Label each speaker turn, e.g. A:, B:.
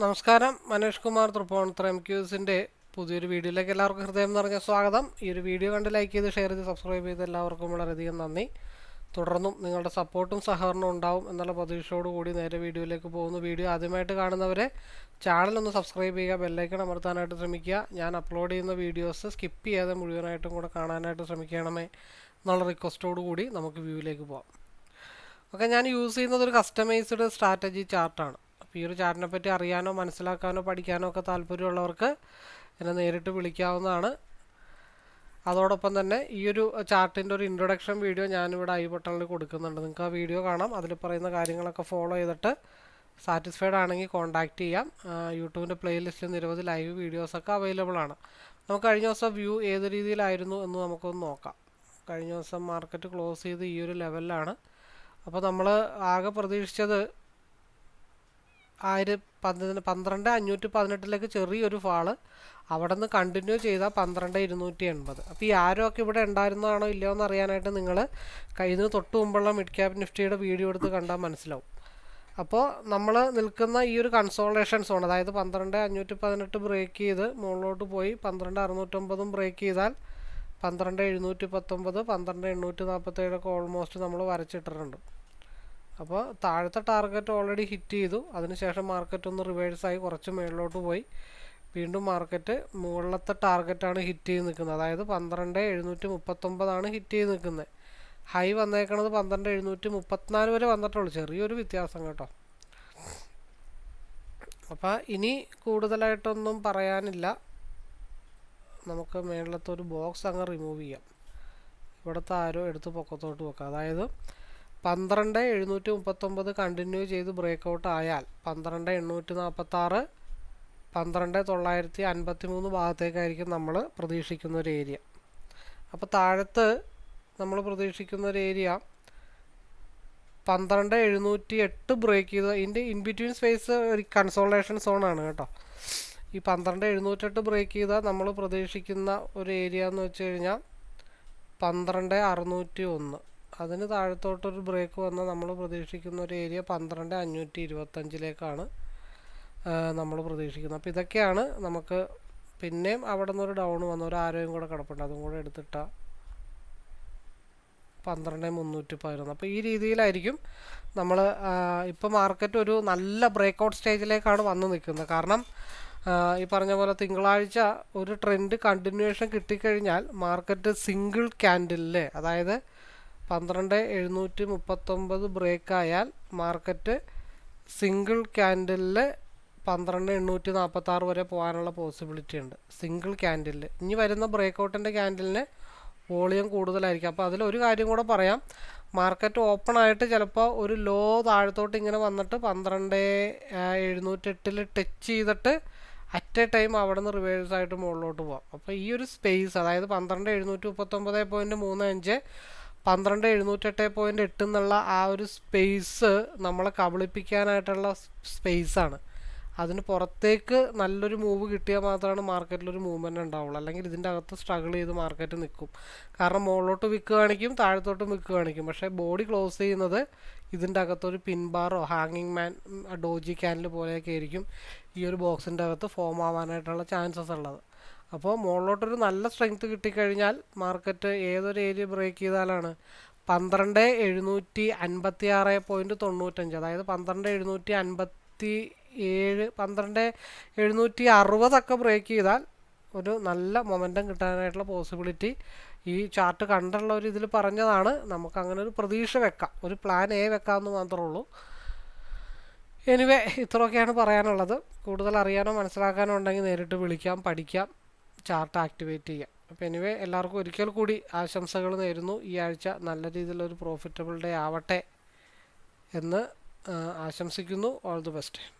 A: നമസ്കാരം. മനേഷ് കുമാർ തൃപ്പോണത്ര എം ക്യൂസിന്റെ പുതിയൊരു വീഡിയോയിലേക്ക് എല്ലാവർക്കും ഹൃദയം നിറഞ്ഞ സ്വാഗതം. ഈ ഒരു വീഡിയോ കണ്ട് ലൈക്ക് ചെയ്ത് ഷെയർ ചെയ്ത് സബ്സ്ക്രൈബ് ചെയ്ത് എല്ലാവർക്കും വളരെയധികം നന്ദി. തുടർന്നും നിങ്ങളുടെ സപ്പോർട്ടും സഹകരണവും ഉണ്ടാവും എന്നുള്ള പ്രതീക്ഷയോട് കൂടി നേരെ വീഡിയോയിലേക്ക് പോകുന്നു. വീഡിയോ ആദ്യമായിട്ട് കാണുന്നവരെ ചാനലൊന്ന് സബ്സ്ക്രൈബ് ചെയ്യുക ബെല്ലൈക്കൺ അമർത്താനായിട്ട് ശ്രമിക്കുക. ഞാൻ അപ്ലോഡ് ചെയ്യുന്ന വീഡിയോസ് സ്കിപ്പ് ചെയ്യാതെ മുഴുവനായിട്ടും കൂടെ കാണാനായിട്ട് ശ്രമിക്കണമേ എന്നുള്ള റിക്വസ്റ്റോട് കൂടി നമുക്ക് വ്യൂവിലേക്ക് പോകാം ഓക്കെ ഞാൻ യൂസ് ചെയ്യുന്നത് ഒരു കസ്റ്റമൈസ്ഡ് സ്ട്രാറ്റജി ചാർട്ടാണ് ഈ ഒരു ചാറ്റിനെ പറ്റി അറിയാനോ മനസ്സിലാക്കാനോ പഠിക്കാനോ ഒക്കെ താല്പര്യമുള്ളവർക്ക് എന്നെ നേരിട്ട് വിളിക്കാവുന്നതാണ്. അതോടൊപ്പം തന്നെ ഈ ഒരു ചാർട്ടിന്റെ ഒരു ഇൻട്രൊഡക്ഷൻ വീഡിയോ ഞാനിവിടെ ഐ ബട്ടണിൽ കൊടുക്കുന്നുണ്ട്. നിങ്ങൾക്ക് ആ വീഡിയോ കാണാം. അതിൽ പറയുന്ന കാര്യങ്ങളൊക്കെ ഫോളോ ചെയ്തിട്ട് സാറ്റിസ്ഫൈഡ് ആണെങ്കിൽ കോൺടാക്റ്റ് ചെയ്യാം. യൂട്യൂബിന്റെ പ്ലേലിസ്റ്റിൽ നിരവധി ലൈവ് വീഡിയോസൊക്കെ അവൈലബിൾ ആണ്. നമുക്ക് കഴിഞ്ഞ ദിവസം വ്യൂ ഏത് രീതിയിലായിരുന്നു എന്ന് നമുക്കൊന്ന് നോക്കാം. കഴിഞ്ഞ ദിവസം മാർക്കറ്റ് ക്ലോസ് ചെയ്ത് ഈ ഒരു ലെവലിലാണ് അപ്പോൾ നമ്മൾ ആകെ പ്രതീക്ഷിച്ചത് ആയിരം പന്ത്രണ്ട് പന്ത്രണ്ട് അഞ്ഞൂറ്റി പതിനെട്ടിലേക്ക് ചെറിയൊരു ഫാൾ. അവിടെ നിന്ന് കണ്ടിന്യൂ ചെയ്താൽ പന്ത്രണ്ട് ഇരുന്നൂറ്റി എൺപത്. അപ്പോൾ ഈ ആരോ ഇവിടെ ഉണ്ടായിരുന്നതാണോ ഇല്ലയോ എന്ന് അറിയാനായിട്ട് നിങ്ങൾ കഴിഞ്ഞ തൊട്ട് മുമ്പുള്ള മിഡ് ക്യാപ് നിഫ്റ്റിയുടെ വീഡിയോ എടുത്ത് കണ്ടാൽ മനസ്സിലാവും. അപ്പോൾ നമ്മൾ നിൽക്കുന്ന ഈ ഒരു കൺസോളേഷൻ സോൺ അതായത് പന്ത്രണ്ട് അഞ്ഞൂറ്റി പതിനെട്ട് ബ്രേക്ക് ചെയ്ത് മുകളിലോട്ട് പോയി പന്ത്രണ്ട് അറുന്നൂറ്റമ്പതും ബ്രേക്ക് ചെയ്താൽ പന്ത്രണ്ട് എഴുന്നൂറ്റി പത്തൊമ്പത് പന്ത്രണ്ട് എണ്ണൂറ്റി നാൽപ്പത്തേഴൊക്കെ ഓൾമോസ്റ്റ് നമ്മൾ വരച്ചിട്ടിട്ടുണ്ട്. അപ്പോൾ താഴത്തെ ടാർഗറ്റ് ഓൾറെഡി ഹിറ്റ് ചെയ്തു. അതിനുശേഷം മാർക്കറ്റ് ഒന്ന് റിവേഴ്സായി കുറച്ച് മുകളിലോട്ട് പോയി. വീണ്ടും മാർക്കറ്റ് മുകളിലത്തെ ടാർഗറ്റാണ് ഹിറ്റ് ചെയ്ത് നിൽക്കുന്നത്. അതായത് പന്ത്രണ്ട് എഴുന്നൂറ്റി മുപ്പത്തൊമ്പതാണ് ഹിറ്റ് ചെയ്ത് നിൽക്കുന്നത്. ഹൈ വന്നേക്കണത് പന്ത്രണ്ട് എഴുന്നൂറ്റി മുപ്പത്തിനാല് വരെ വന്നിട്ടുള്ളൂ. ചെറിയൊരു വ്യത്യാസം കേട്ടോ. അപ്പോൾ ഇനി കൂടുതലായിട്ടൊന്നും പറയാനില്ല. നമുക്ക് മേളിലത്തെ ഒരു ബോക്സ് അങ്ങ് റിമൂവ് ചെയ്യാം. ഇവിടുത്തെ ആരോ എടുത്ത് പൊക്കത്തോട്ട് വെക്കാം അതായത് പന്ത്രണ്ട് എഴുന്നൂറ്റി മുപ്പത്തൊമ്പത് കണ്ടിന്യൂ ചെയ്ത് ബ്രേക്ക് ഔട്ട് ആയാൽ പന്ത്രണ്ട് എണ്ണൂറ്റി നാൽപ്പത്താറ് പന്ത്രണ്ട് തൊള്ളായിരത്തി അൻപത്തി മൂന്ന് ഭാഗത്തേക്കായിരിക്കും നമ്മൾ പ്രതീക്ഷിക്കുന്ന ഒരു ഏരിയ അപ്പോൾ താഴത്ത് നമ്മൾ പ്രതീക്ഷിക്കുന്ന ഒരു ഏരിയ പന്ത്രണ്ട് എഴുന്നൂറ്റി എട്ട് ബ്രേക്ക് ചെയ്ത് ഇതിന്റെ ഇൻ ബിറ്റ്വീൻ സ്പേസ് ഒരു കൺസോൾട്ടേഷൻ സോണാണ് കേട്ടോ. ഈ പന്ത്രണ്ട് എഴുന്നൂറ്റെട്ട് ബ്രേക്ക് ചെയ്താൽ നമ്മൾ പ്രതീക്ഷിക്കുന്ന ഒരു ഏരിയ എന്ന് വെച്ച് കഴിഞ്ഞാൽ പന്ത്രണ്ട് അറുന്നൂറ്റി ഒന്ന് അതിന് താഴത്തോട്ടൊരു ബ്രേക്ക് വന്നാൽ നമ്മൾ പ്രതീക്ഷിക്കുന്ന ഒരു ഏരിയ പന്ത്രണ്ട് അഞ്ഞൂറ്റി ഇരുപത്തഞ്ചിലേക്കാണ് നമ്മൾ പ്രതീക്ഷിക്കുന്നത്. അപ്പോൾ ഇതൊക്കെയാണ് നമുക്ക് പിന്നെയും അവിടെ നിന്നൊരു ഡൗൺ വന്ന ഒരു ആരോഗ്യം കൂടെ കിടപ്പുണ്ട്. അതും കൂടെ എടുത്തിട്ട പന്ത്രണ്ട് മുന്നൂറ്റി പതിനൊന്ന്. അപ്പോൾ ഈ രീതിയിലായിരിക്കും നമ്മൾ ഇപ്പോൾ മാർക്കറ്റ് ഒരു നല്ല ബ്രേക്ക് ഔട്ട് സ്റ്റേജിലേക്കാണ് വന്ന് നിൽക്കുന്നത്. കാരണം ഈ പറഞ്ഞ പോലെ തിങ്കളാഴ്ച ഒരു ട്രെൻഡ് കണ്ടിന്യൂവേഷൻ കിട്ടിക്കഴിഞ്ഞാൽ മാർക്കറ്റ് സിംഗിൾ ക്യാൻഡിലെ അതായത് പന്ത്രണ്ട് എഴുന്നൂറ്റി മുപ്പത്തൊമ്പത് ബ്രേക്ക് ആയാൽ മാർക്കറ്റ് സിംഗിൾ ക്യാൻഡിലിൽ പന്ത്രണ്ട് എണ്ണൂറ്റി നാൽപ്പത്താറ് വരെ പോകാനുള്ള പോസിബിലിറ്റി ഉണ്ട്. സിംഗിൾ ക്യാൻഡിലിൽ ഇനി വരുന്ന ബ്രേക്ക് ഔട്ടിന്റെ ക്യാൻഡിലിന് വോളിയം കൂടുതലായിരിക്കും. അപ്പോൾ അതിലൊരു കാര്യം കൂടെ പറയാം. മാർക്കറ്റ് ഓപ്പൺ ആയിട്ട് ചിലപ്പോൾ ഒരു ലോ താഴത്തോട്ട് ഇങ്ങനെ വന്നിട്ട് പന്ത്രണ്ട് എഴുന്നൂറ്റെട്ടിൽ ടച്ച് ചെയ്തിട്ട് അറ്റ് എ ടൈം അവിടെ നിന്ന് റിവേഴ്സ് ആയിട്ട് മുകളിലോട്ട് പോകാം അപ്പോൾ ഈ ഒരു സ്പേസ് അതായത് പന്ത്രണ്ട് എഴുന്നൂറ്റി മുപ്പത്തൊമ്പത് പോയിന്റ് മൂന്ന് അഞ്ച് പന്ത്രണ്ട് എഴുന്നൂറ്റെട്ട് പോയിന്റ് എട്ട് എന്നുള്ള ആ ഒരു സ്പേസ് നമ്മളെ കബളിപ്പിക്കാനായിട്ടുള്ള സ്പേസാണ് അതിന് പുറത്തേക്ക് നല്ലൊരു മൂവ് കിട്ടിയാൽ മാത്രമാണ് മാർക്കറ്റിലൊരു മൂവ്മെന്റ് ഉണ്ടാവുള്ളൂ. അല്ലെങ്കിൽ ഇതിന്റെ അകത്ത് സ്ട്രഗിൾ ചെയ്ത് മാർക്കറ്റ് നിൽക്കും. കാരണം മുകളിലോട്ട് വിൽക്ക് കാണിക്കും താഴത്തോട്ടും വിൽക്ക് കാണിക്കും. പക്ഷേ ബോഡി ക്ലോസ് ചെയ്യുന്നത് ഇതിന്റെ അകത്തൊരു പിൻബാറോ ഹാങ്ങിങ് മാൻ ഡോജി ക്യാനിൽ പോലെയൊക്കെ ആയിരിക്കും ഈ ഒരു ബോക്സിന്റെ അകത്ത് ഫോം ആവാനായിട്ടുള്ള ചാൻസസ് ഉള്ളത്. അപ്പോൾ മുകളിലോട്ടൊരു നല്ല സ്ട്രെങ്ത് കിട്ടിക്കഴിഞ്ഞാൽ മാർക്കറ്റ് ഏതൊരു ഏരിയ ബ്രേക്ക് ചെയ്താലാണ്? പന്ത്രണ്ട് എഴുന്നൂറ്റി അൻപത്തി ആറ് പോയിന്റ് തൊണ്ണൂറ്റഞ്ച്. അതായത് പന്ത്രണ്ട് എഴുന്നൂറ്റി അൻപത്തി ഏഴ് പന്ത്രണ്ട് എഴുന്നൂറ്റി അറുപതൊക്കെ ബ്രേക്ക് ചെയ്താൽ ഒരു നല്ല മൊമെന്റം കിട്ടാനായിട്ടുള്ള പോസിബിലിറ്റി ഈ ചാർട്ട് കണ്ടുള്ള ഒരു ഇതിൽ പറഞ്ഞതാണ്. നമുക്ക് അങ്ങനെ ഒരു പ്രതീക്ഷ വെക്കാം. ഒരു പ്ലാൻ എ വെക്കാമെന്ന് മാത്രമേ ഉള്ളൂ. എനിവേ ഇത്രയൊക്കെയാണ് പറയാനുള്ളത്. കൂടുതൽ അറിയാനോ മനസ്സിലാക്കാനോ ഉണ്ടെങ്കിൽ നേരിട്ട് വിളിക്കാം പഠിക്കാം. ചാർട്ട് ആക്ടിവേറ്റ് ചെയ്യാം. അപ്പോൾ എനിവേ എല്ലാവർക്കും ഒരിക്കൽ കൂടി ആശംസകൾ നേരുന്നു. ഈ ആഴ്ച നല്ല രീതിയിലൊരു പ്രോഫിറ്റബിൾ ഡേ ആവട്ടെ എന്ന് ആശംസിക്കുന്നു. All the best